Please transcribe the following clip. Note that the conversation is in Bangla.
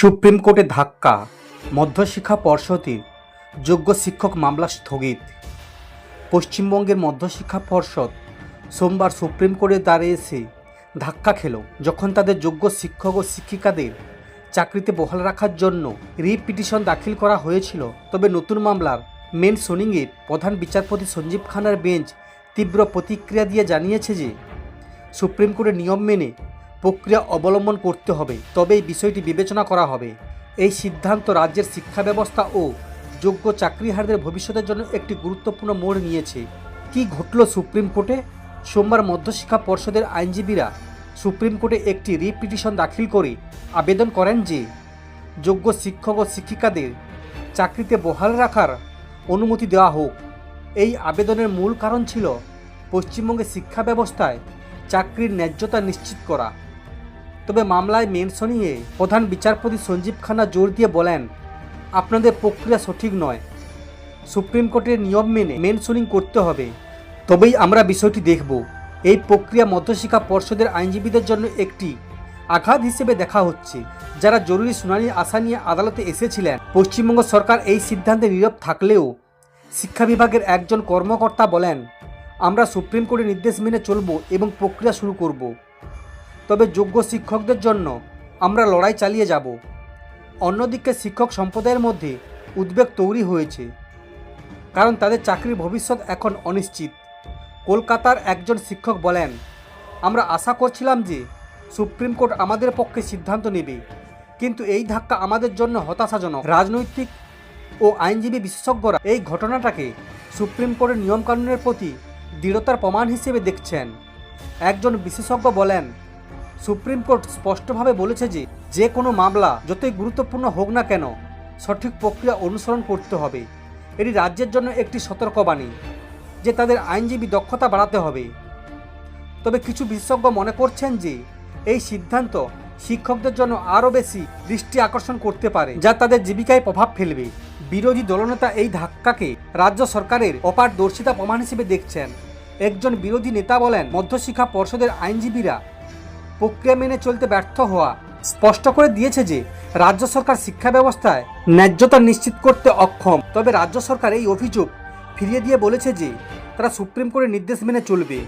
সুপ্রিম কোর্টে ধাক্কা, মধ্যশিক্ষা পর্ষদের যোগ্য শিক্ষক মামলা স্থগিত। পশ্চিমবঙ্গের মধ্যশিক্ষা পর্ষদ সোমবার সুপ্রিম কোর্টে দাঁড়িয়ে এসে ধাক্কা খেল, যখন তাদের যোগ্য শিক্ষক ও শিক্ষিকাদের চাকরিতে বহাল রাখার জন্য রিপিটিশন দাখিল করা হয়েছিল। তবে নতুন মামলার মেন শুনিংয়ে প্রধান বিচারপতি সঞ্জীব খান্নার বেঞ্চ তীব্র প্রতিক্রিয়া দিয়ে জানিয়েছে যে, সুপ্রিম কোর্টের নিয়ম মেনে প্রক্রিয়া অবলম্বন করতে হবে তবে এই বিষয়টি বিবেচনা করা হবে। এই সিদ্ধান্ত রাজ্যের শিক্ষা ব্যবস্থা ও যোগ্য চাকরিহারদের ভবিষ্যতের জন্য একটি গুরুত্বপূর্ণ মোড় নিয়েছে। কি ঘটল সুপ্রিম কোর্টে? সোমবার মধ্যশিক্ষা পর্ষদের আইনজীবীরা সুপ্রিম কোর্টে একটি রিপিটিশন দাখিল করে আবেদন করেন যে, যোগ্য শিক্ষক ও শিক্ষিকাদের চাকরিতে বহাল রাখার অনুমতি দেওয়া হোক। এই আবেদনের মূল কারণ ছিল পশ্চিমবঙ্গের শিক্ষা ব্যবস্থায় চাকরির ন্যায্যতা নিশ্চিত করা। তবে মামলায় মেনশনিংয়ে প্রধান বিচারপতি সঞ্জীব খান্না জোর দিয়ে বলেন, আপনাদের প্রক্রিয়া সঠিক নয়। সুপ্রিম কোর্টের নিয়ম মেনে মেনশনিং করতে হবে। তবেই আমরা বিষয়টি দেখব। এই প্রক্রিয়া মধ্যশিক্ষা পর্ষদের আইনজীবীদের জন্য একটি আঘাত হিসেবে দেখা হচ্ছে। যারা জরুরি শুনানির আশা নিয়ে আদালতে এসেছিলেন, পশ্চিমবঙ্গ সরকার এই সিদ্ধান্তে নীরব থাকলেও শিক্ষা বিভাগের একজন কর্মকর্তা বলেন, আমরা সুপ্রিম কোর্টের নির্দেশ মেনে চলব এবং প্রক্রিয়া শুরু করব। তবে যোগ্য শিক্ষকদের জন্য আমরা লড়াই চালিয়ে যাব। অন্যদিকে শিক্ষক সম্প্রদায়ের মধ্যে উদ্বেগ তৈরি হয়েছে। কারণ তাদের চাকরির ভবিষ্যৎ এখন অনিশ্চিত। কলকাতার একজন শিক্ষক বলেন, আমরা আশা করছিলাম যে সুপ্রিম কোর্ট আমাদের পক্ষে সিদ্ধান্ত নেবে, কিন্তু এই ধাক্কা আমাদের জন্য হতাশাজনক। রাজনৈতিক ও আইনজীবী বিশেষজ্ঞরা এই ঘটনাটাকে সুপ্রিম কোর্টের নিয়মকানুনের প্রতি দৃঢ়তার প্রমাণ হিসেবে দেখছেন। একজন বিশেষজ্ঞ বলেন সুপ্রিম কোর্ট স্পষ্টভাবে বলেছে যে যে কোনো মামলা যতই গুরুত্বপূর্ণ হোক না কেন, সঠিক প্রক্রিয়া অনুসরণ করতে হবে। এটি রাজ্যের জন্য একটি সতর্কবাণী যে তাদের আইনজীবী দক্ষতা বাড়াতে হবে। তবে কিছু বিশেষজ্ঞ মনে করছেন যে এই সিদ্ধান্ত শিক্ষকদের জন্য আরও বেশি দৃষ্টি আকর্ষণ করতে পারে, যা তাদের জীবিকায় প্রভাব ফেলবে। বিরোধী দলনেতা এই ধাক্কাকে রাজ্য সরকারের অপারদর্শিতা প্রমাণ হিসেবে দেখছেন। একজন বিরোধী নেতা বলেন, মধ্যশিক্ষা পর্ষদের আইনজীবীরা প্রক্রিয়া মেনে চলতে ব্যর্থ হওয়া স্পষ্ট করে দিয়েছে যে, রাজ্য সরকার শিক্ষা ব্যবস্থায় ন্যায্যতা নিশ্চিত করতে অক্ষম। তবে রাজ্য সরকার এই অভিযোগ ফিরিয়ে দিয়ে বলেছে যে, তারা সুপ্রিম কোর্টের নির্দেশ মেনে চলবে।